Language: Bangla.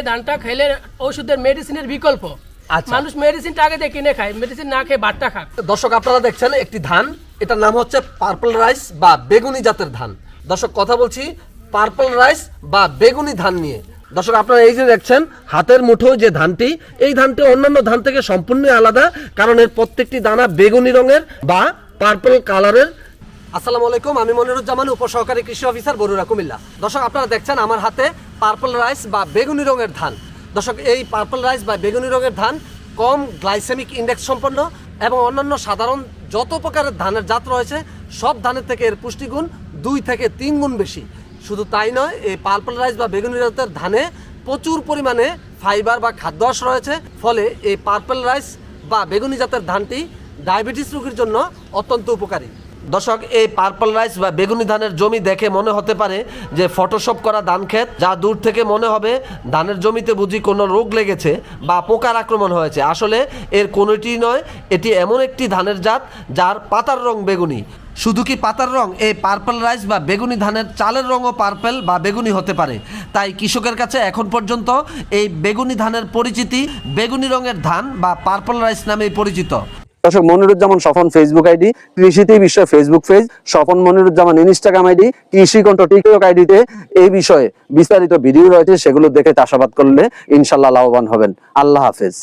সেই ধানটা খেলে ওষুধের মেডিসিনের বিকল্প। আচ্ছা। মানুষ মেডিসিনটা আগে দিয়ে কিনে খায় মেডিসিন না খেয়ে বাট্টা খাক। দর্শক আপনারা দেখছেন একটি ধান এটার নাম হচ্ছে পার্পল রাইস বা বেগুনি জাতের ধান। দর্শক কথা বলছি পার্পল রাইস বা বেগুনি ধান নিয়ে। দর্শক আপনারা এই যে দেখছেন হাতের মুঠো যে ধানটি এই ধানটি অন্যান্য ধান থেকে সম্পূর্ণ আলাদা কারণ এর প্রত্যেকটি দানা বেগুনি রঙের বা পার্পল কালারের আসসালামু আলাইকুম আমি মনিরুজ্জামান উপসহকারী কৃষি অফিসার বরুরা কুমিল্লা। দর্শক আপনারা দেখছেন আমার হাতে পার্পল রাইস বা বেগুনি রঙের ধান। দর্শক, এই পার্পল রাইস বা বেগুনি রঙের ধান কম গ্লাইসেমিক ইন্ডেক্স সম্পন্ন এবং অন্যান্য সাধারণ যত প্রকারের ধানের জাত রয়েছে, সব ধানের থেকে এর পুষ্টিগুণ দুই থেকে তিন গুণ বেশি। শুধু তাই নয়, এই পার্পল রাইস বা বেগুনি জাতের ধানে প্রচুর পরিমাণে ফাইবার বা খাদ্যাংশ রয়েছে। ফলে এই পার্পল রাইস বা বেগুনি জাতের ধানটি ডায়াবেটিস রোগীর জন্য অত্যন্ত উপকারী। দর্শক, এই পার্পল রাইস বা বেগুনি ধানের জমি দেখে মনে হতে পারে যে ফটোশপ করা ধান ক্ষেত, যা দূর থেকে মনে হবে ধানের জমিতে বুঝি কোনো রোগ লেগেছে বা পোকার আক্রমণ হয়েছে। আসলে এর কোনোটি নয়, এটি এমন একটি ধানের জাত যার পাতার রং বেগুনি। শুধু কি পাতার রং? এই পার্পল রাইস বা বেগুনি ধানের চালের রঙও পার্পল বা বেগুনি হতে পারে। তাই কৃষকের কাছে এখন পর্যন্ত এই বেগুনি ধানের পরিচিতি বেগুনি রঙের ধান বা পার্পল রাইস নামেই পরিচিত। দর্শক, মনিরুজ্জামান স্বপন ফেসবুক আইডি কৃষিতে বিশ্ব Facebook page Swapan Moniruzzaman Instagram ID কৃষি কণ্ঠ টিকটক আইডিতে এই বিষয়ে বিস্তারিত ভিডিও রয়েছে, সেগুলো দেখে চাষাবাদ করলে ইনশাল্লাহ লাভবান হবেন। আল্লাহ হাফেজ।